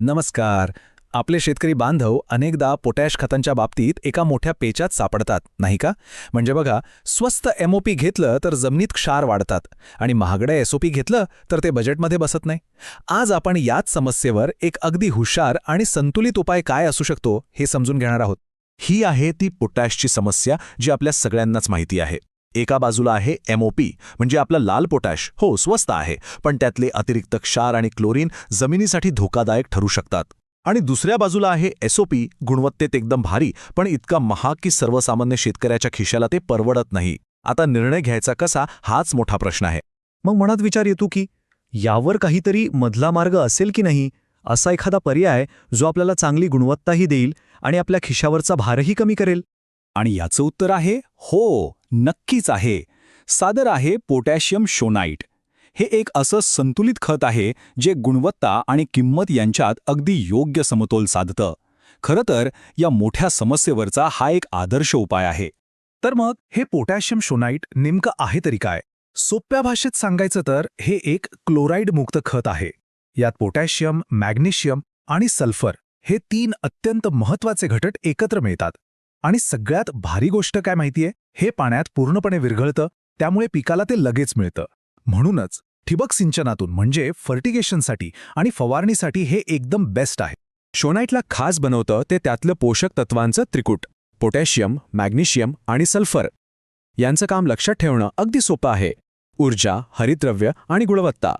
नमस्कार. आपले शेतकरी बांधव अनेकदा पोटॅश खतांच्या बाबतीत एका मोठ्या पेचात सापडतात नाही का? म्हणजे बघा स्वस्त एमओपी घेतलं तर जमिनीत क्षार वाढतात आणि महागडं एसओपी घेतलं तर ते बजेटमध्ये बसत नाही. आज आपण याच समस्येवर एक अगदी हुशार आणि संतुलित उपाय काय असू शकतो हे समजून घेणार आहोत. ही आहे ती पोटॅशची समस्या जी आपल्या सगळ्यांनाच माहिती आहे. एका बाजूला आहे एमओपी म्हणजे आपला लाल पोटॅश. हो स्वस्त आहे. पण त्यातले अतिरिक्त क्षार आणि क्लोरीन जमिनीसाठी धोकादायक ठरू शकतात. आणि दुसऱ्या बाजूला आहे एसओपी गुणवत्तेत एकदम भारी पण इतका महाग की सर्वसामान्य शेतकऱ्याच्या खिशाला ते परवडत नाही. आता निर्णय घ्यायचा कसा हाच मोठा प्रश्न आहे. मग मनात विचार येतो की यावर काहीतरी मधला मार्ग असेल की नाही? असा एखादा पर्याय जो आपल्याला चांगली गुणवत्ताही देईल आणि आपल्या खिशावरचा भारही कमी करेल. आणि याचं उत्तर आहे हो नक्कीच आहे. सादर आहे पोटॅशियम शोनाईट हे एक असं संतुलित खत आहे जे गुणवत्ता आणि किंमत यांच्यात अगदी योग्य समतोल साधतं. खरं तर या मोठ्या समस्येवरचा हा एक आदर्श उपाय आहे. तर मग हे पोटॅशियम शोनाईट नेमकं आहे तरी काय? सोप्या भाषेत सांगायचं तर हे एक क्लोराईडमुक्त खत आहे. यात पोटॅशियम मॅग्नेशियम आणि सल्फर हे तीन अत्यंत महत्त्वाचे घटक एकत्र मिळतात. आणि सगळ्यात भारी गोष्ट काय माहितीये? हे पाण्यात पूर्णपणे विरघळतं त्यामुळे पिकाला ते लगेच मिळतं. म्हणूनच ठिबक सिंचनातून म्हणजे फर्टिगेशनसाठी आणि फवारणीसाठी हे एकदम बेस्ट आहे. शोनाईटला खास बनवतं ते त्यातलं पोषक तत्वांचं त्रिकूट पोटॅशियम मॅग्नेशियम आणि सल्फर. यांचं काम लक्षात ठेवणं अगदी सोपं आहे. ऊर्जा हरितद्रव्य आणि गुणवत्ता.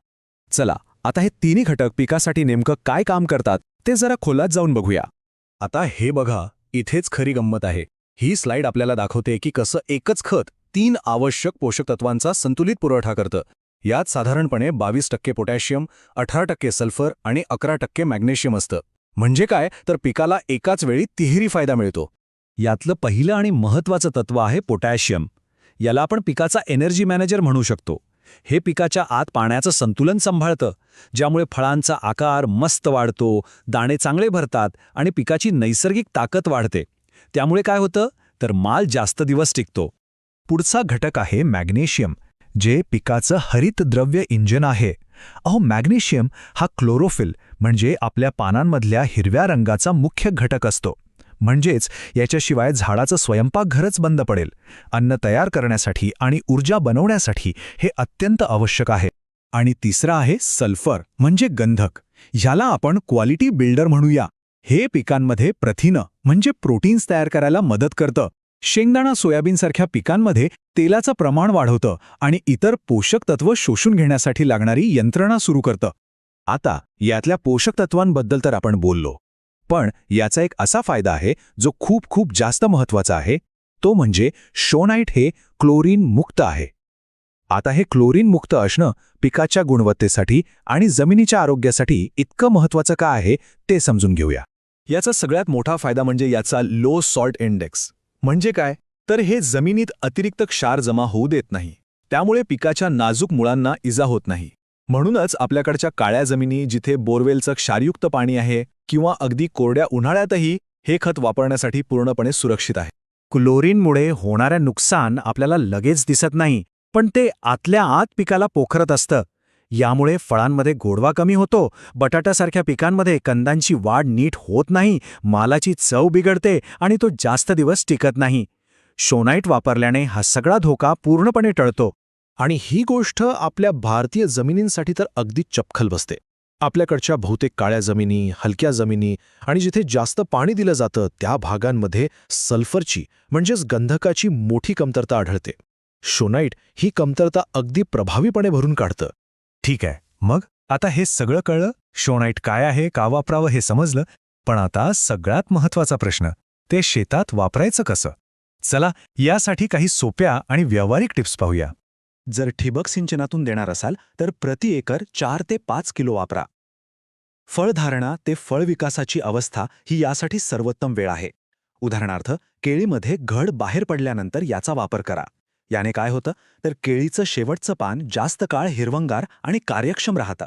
चला आता हे तिन्ही घटक पिकासाठी नेमकं काय काम करतात ते जरा खोलात जाऊन बघूया. आता हे बघा इथेच खरी गंमत आहे. ही स्लाइड आपल्याला दाखवते की कसं एकच खत तीन आवश्यक पोषक तत्वांचा संतुलित पुरवठा करतं. यात साधारणपणे बावीस टक्के पोटॅशियम अठरा टक्के सल्फर आणि अकरा टक्के मॅग्नेशियम असतं. म्हणजे काय? तर पिकाला एकाच वेळी तिहेरी फायदा मिळतो. यातलं पहिलं आणि महत्वाचं तत्व आहे पोटॅशियम. याला आपण पिकाचा एनर्जी मॅनेजर म्हणू शकतो. हे पिकाच्या आत पाण्याचं संतुलन सांभाळतं ज्यामुळे फळांचा आकार मस्त वाढतो दाणे चांगले भरतात आणि पिकाची नैसर्गिक ताकद वाढते. त्यामुळे काय होतं? तर माल जास्त दिवस टिकतो. पुढचा घटक आहे मॅग्नेशियम जे पिकाचं हरितद्रव्य इंजन आहे. अहो मॅग्नेशियम हा क्लोरोफिल म्हणजे आपल्या पानांमधल्या हिरव्या रंगाचा मुख्य घटक असतो. म्हणजेच याच्याशिवाय झाडाचं स्वयंपाकघरच बंद पडेल. अन्न तयार करण्यासाठी आणि ऊर्जा बनवण्यासाठी हे अत्यंत आवश्यक आहे. आणि तिसरा आहे सल्फर म्हणजे गंधक. ह्याला आपण क्वालिटी बिल्डर म्हणूया. हे पिकांमध्ये प्रथिनं म्हणजे प्रोटीन्स तयार करायला मदत करतं. शेंगदाणा सोयाबीनसारख्या पिकांमध्ये तेलाचं प्रमाण वाढवतं आणि इतर पोषक तत्व शोषून घेण्यासाठी लागणारी यंत्रणा सुरू करतं. आता यातल्या पोषक तत्वांबद्दल तर आपण बोललो. पण याचा एक असा फायदा आहे जो खूप खूप जास्त महत्त्वाचा आहे तो म्हणजे शोनाईट हे क्लोरीन मुक्त आहे. आता हे क्लोरीन मुक्त असणं पिकाच्या गुणवत्तेसाठी आणि जमिनीच्या आरोग्यासाठी इतकं महत्वाचं का आहे ते समजून घेऊया. याचा सगळ्यात मोठा फायदा म्हणजे याचा लो सॉल्ट इंडेक्स. म्हणजे काय? तर हे जमिनीत अतिरिक्त क्षार जमा होऊ देत नाही. त्यामुळे पिकाच्या नाजूक मुळांना इजा होत नाही. म्हणूनच आपल्याकडच्या काळ्या जमिनी जिथे बोरवेलचं क्षारयुक्त पाणी आहे किंवा अगदी कोरड्या उन्हाळ्यातही हे खत वापरण्यासाठी पूर्णपणे सुरक्षित आहे. क्लोरीनमुळे होणाऱ्या नुकसान आपल्याला लगेच दिसत नाही पण ते आतल्या आत पिकाला पोखरत असतं. यामुळे फळांमध्ये गोडवा कमी होतो बटाट्यासारख्या पिकांमध्ये कंदांची वाढ नीट होत नाही मालाची चव बिघडते आणि तो जास्त दिवस टिकत नाही. शोनाईट वापरल्याने हा सगळा धोका पूर्णपणे टळतो. आणि ही गोष्ट आपल्या भारतीय जमिनींसाठी तर अगदी चपखल बसते. आपल्याकडच्या बहुतेक काळ्या जमिनी हलक्या जमिनी आणि जिथे जास्त पाणी दिलं जातं त्या भागांमध्ये सल्फरची म्हणजेच गंधकाची मोठी कमतरता आढळते. शोनाईट ही कमतरता अगदी प्रभावीपणे भरून काढतं. ठीक आहे. मग? आता हे सगळं कळलं? शोनाईट काय आहे का वापरावं हे समजलं? पण आता सगळ्यात महत्त्वाचा प्रश्न ते शेतात वापरायचं कसं? चला यासाठी काही सोप्या आणि व्यावहारिक टिप्स पाहूया. जर ठिबक सिंचनातून देणार असाल तर प्रति एकर चार ते पाच किलो वापरा. फळधारणा ते फळ विकासाची अवस्था ही यासाठी सर्वोत्तम वेळ आहे. उदाहरणार्थ केळीमध्ये घड बाहेर पडल्यानंतर याचा वापर करा. याने काय होतं? तर केळीचं शेवटचं पान जास्त काळ हिरवंगार आणि कार्यक्षम राहतं.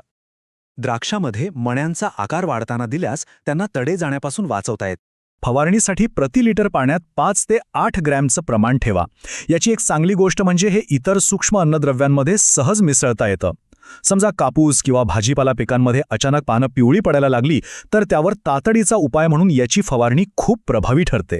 द्राक्षामध्ये मण्यांचा आकार वाढताना दिल्यास त्यांना तडे जाण्यापासून वाचवता येत फवारणीसाठी प्रति लिटर पाण्यात पाच ते आठ ग्रॅमचं प्रमाण ठेवा. याची एक चांगली गोष्ट म्हणजे हे इतर सूक्ष्म अन्नद्रव्यांमध्ये सहज मिसळता येतं. समजा कापूस किंवा भाजीपाला पिकांमध्ये अचानक पानं पिवळी पडायला लागली तर त्यावर तातडीचा उपाय म्हणून याची फवारणी खूप प्रभावी ठरते.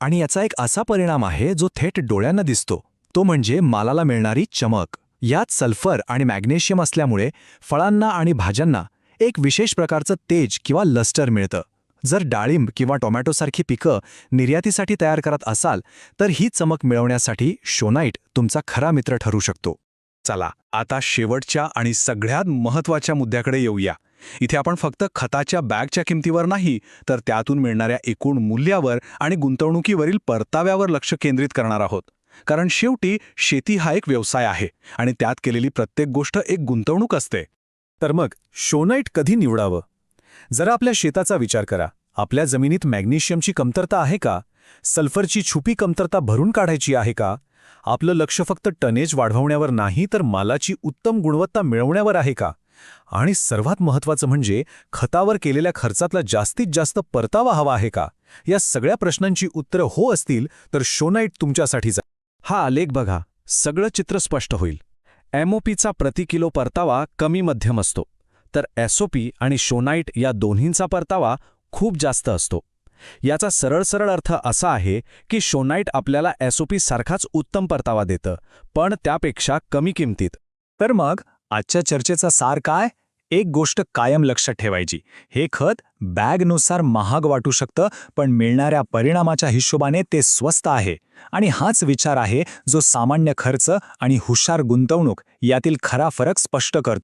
आणि याचा एक असा परिणाम आहे जो थेट डोळ्यांना दिसतो. तो म्हणजे मालाला मिळणारी चमक. यात सल्फर आणि मॅग्नेशियम असल्यामुळे फळांना आणि भाज्यांना एक विशेष प्रकारचं तेज किंवा लस्टर मिळतं. जर डाळिंब किंवा टोमॅटोसारखी पिकं निर्यातीसाठी तयार करत असाल तर ही चमक मिळवण्यासाठी शोनाईट तुमचा खरा मित्र ठरू शकतो. चला आता शेवटच्या आणि सगळ्यात महत्त्वाच्या मुद्द्याकडे येऊया. इथे आपण फक्त खताच्या बॅगच्या किमतीवर नाही तर त्यातून मिळणाऱ्या एकूण मूल्यावर आणि गुंतवणुकीवरील परताव्यावर लक्ष केंद्रित करणार आहोत. कारण शेवटी शेती हा एक व्यवसाय आहे आणि त्यात केलेली प्रत्येक गोष्ट एक गुंतवणूक असते. तर मग शोनाईट कधी निवडावं? जरा आपल्या शेताचा विचार करा. आपल्या जमिनीत मॅग्नेशियमची कमतरता आहे का? सल्फरची छुपी कमतरता भरून काढायची आहे का? आपलं लक्ष फक्त टनेज वाढवण्यावर नाही तर मालाची उत्तम गुणवत्ता मिळवण्यावर आहे का? आणि सर्वात महत्त्वाचं म्हणजे खतावर केलेल्या खर्चातला जास्तीत जास्त परतावा हवा आहे का? या सगळ्या प्रश्नांची उत्तरं हो असतील तर शोनाईट तुमच्यासाठी जा. हा आलेख बघा. सगळं चित्र स्पष्ट होईल. एमओपीचा प्रति किलो परतावा कमी मध्यम असतो. तर एसओपी आणि शोनाईट या दोन्हींचा परतावा खूप जास्त असतो. याचा सरळ सरळ अर्थ असा आहे की शोनाईट आपल्याला एसओपी सारखाच उत्तम परतावा देतं पण त्यापेक्षा कमी किमतीत. तर मग आजच्या चर्चेचा सार काय? एक गोष्ट कायम लक्षात ठेवायची. हे खत बॅगनुसार महाग वाटू शकतं पण मिळणाऱ्या परिणामाच्या हिशोबाने ते स्वस्त आहे. आणि हाच विचार आहे जो सामान्य खर्च आणि हुशार गुंतवणूक यातील खरा फरक स्पष्ट करतो.